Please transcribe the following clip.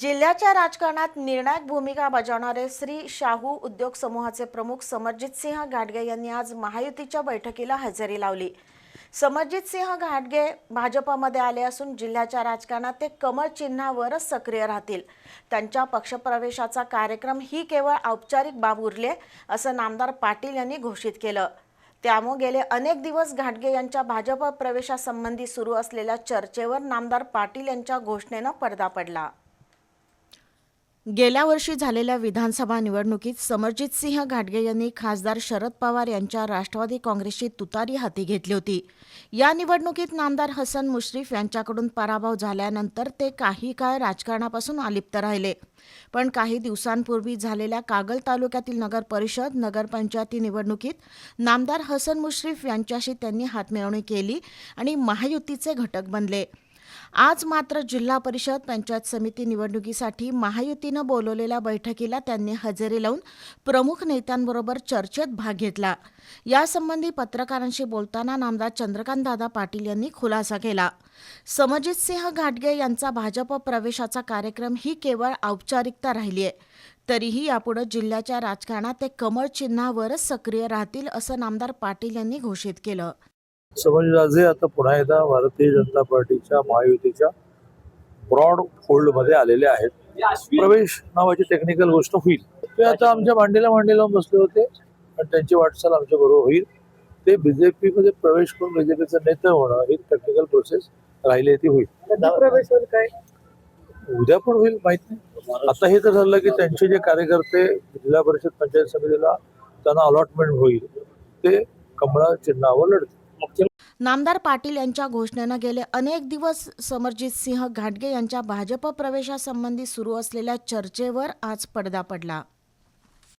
जिल्ह्याच्या राजकारणात निर्णायक भूमिका बजावणारे श्री शाहू उद्योग समूहाचे प्रमुख समरजित सिंह घाटगे यांनी आज महायुतीच्या बैठकीला हजेरी लावली. समरजित सिंह घाटगे भाजपमध्ये आले असून जिल्ह्याच्या राजकारणात ते कमळ चिन्हावरच सक्रिय राहतील. त्यांच्या पक्षप्रवेशाचा कार्यक्रम ही केवळ औपचारिक बाब उरले असं नामदार पाटील यांनी घोषित केलं. त्यामुळे गेले अनेक दिवस घाटगे यांच्या भाजप प्रवेशासंबंधी सुरू असलेल्या चर्चेवर नामदार पाटील यांच्या घोषणेनं पडदा पडला. गेल्या वर्षी झालेल्या विधानसभा निवडणुकीत समरजित सिंह घाटगे यांनी खासदार शरद पवार यांच्या राष्ट्रवादी काँग्रेसची तुतारी हाती घेतली होती. या निवडणुकीत नामदार हसन मुश्रीफ यांच्याकडून पराभव झाल्यानंतर ते काही काळ राजकारणापासून अलिप्त राहिले. पण काही दिवसांपूर्वी झालेल्या कागल तालुक्यातील नगर परिषद नगरपंचायती निवडणुकीत नामदार हसन मुश्रीफ यांच्याशी त्यांनी हातमिळवणी केली आणि महायुतीचे घटक बनले. आज मात्र जिल्हा परिषद पंचायत समिती निवडणुकीसाठी महायुतीनं बोलवलेल्या बैठकीला त्यांनी हजेरी लावून प्रमुख नेत्यांबरोबर चर्चेत भाग घेतला. यासंबंधी पत्रकारांशी बोलताना नामदार चंद्रकांतदादा पाटील यांनी खुलासा केला. समजित सिंह घाटगे यांचा भाजप प्रवेशाचा कार्यक्रम ही केवळ औपचारिकता राहिली आहे तरीही यापुढे जिल्ह्याच्या राजकारणात ते कमळ चिन्हावरच सक्रिय राहतील असं नामदार पाटील यांनी घोषित केलं. समजराजे आता पुन्हा एकदा भारतीय जनता पार्टीच्या महायुतीच्या ब्रॉड फोल्डमध्ये आलेले आहेत. प्रवेश नावाची टेक्निकल गोष्ट होईल. ते आता आमच्या मांडीला मांडी लावून बसले होते आणि त्यांची वाटचाल आमच्या बरोबर होईल. ते बीजेपी मध्ये प्रवेश करून बीजेपीचं नेतं होणं ही टेक्निकल प्रोसेस राहिली ती होईल. प्रवेश होईल काय? उद्या पण होईल माहीत नाही. आता हे तर झालं की त्यांचे जे कार्यकर्ते जिल्हा परिषद पंचायत समितीला त्यांना अलॉटमेंट होईल. ते कमळा चिन्हावर लढतील. नामदार पाटील यांच्या घोषणेनं गेले अनेक दिवस समरजित सिंह घाटगे यांच्या भाजप प्रवेशासंबंधी सुरू असलेल्या चर्चेवर आज पडदा पडला.